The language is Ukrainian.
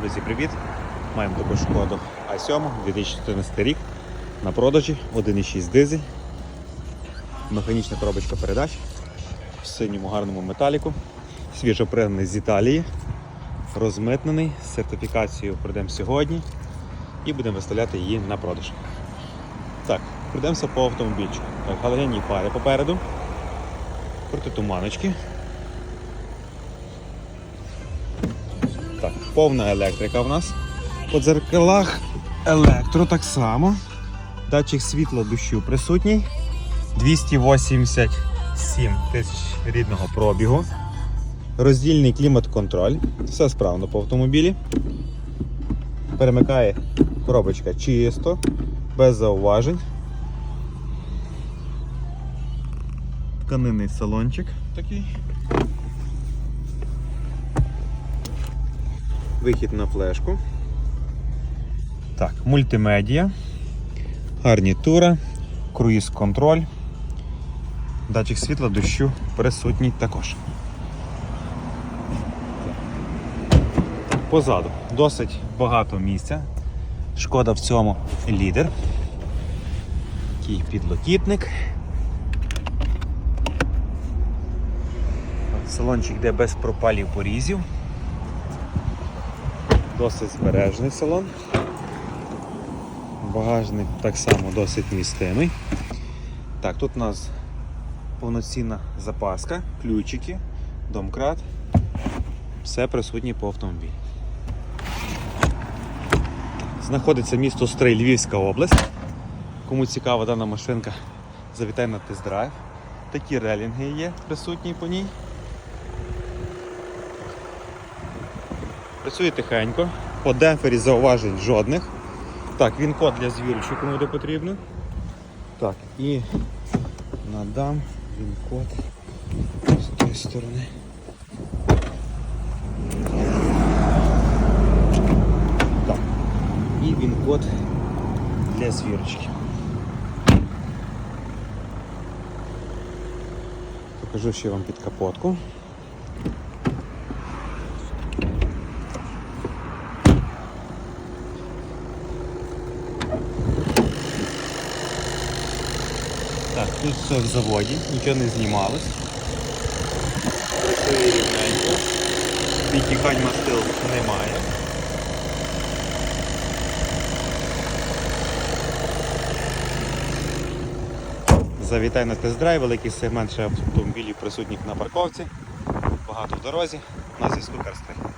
Друзі, привіт! Маємо таку шкоду А7 2014 рік на продажі 1,6 дизель. Механічна коробочка передач в синьому гарному металіку. Свіжо пригнаний з Італії. Розмитнений з сертифікацією пройдемо сьогодні і будемо виставляти її на продаж. Так, пройдемося по автомобільчику. Галогенні фари попереду, протитуманочки. Так, повна електрика в нас. По дзеркалах електро так само. Датчик світла дощу присутній. 287 тисяч рідного пробігу. Роздільний клімат-контроль. Все справно по автомобілі. Перемикає коробочка чисто, без зауважень. Тканинний салончик такий. Вихід на флешку. Так, мультимедіа, гарнітура, круїз-контроль, датчик світла, дощу присутній також. Позаду досить багато місця. Шкода в цьому лідер. Такий підлокітник. Салончик йде без пропалів порізів. Досить збережний салон. Багажник так само досить містимий. Так, тут у нас повноцінна запаска, ключики, домкрат. Все присутнє по автомобілі. Знаходиться місто Стрий, Львівська область. Кому цікава дана машинка, завітай на тест-драйв. Такі релінги є присутні по ній. Працює тихенько, по демпфері зауважень жодних. Так, він код для звірочок, кому буде потрібно. Так, і надам він код з тієї сторони. Так. І він код для звірочки. Покажу ще вам під капотку. Так, тут все в заводі, нічого не знімалось. Працює. Підтікань мастил немає. Завітай на тест-драйв, великий сегмент ще автомобілів присутніх на парковці. Багато в дорозі. У нас є скутер стрий.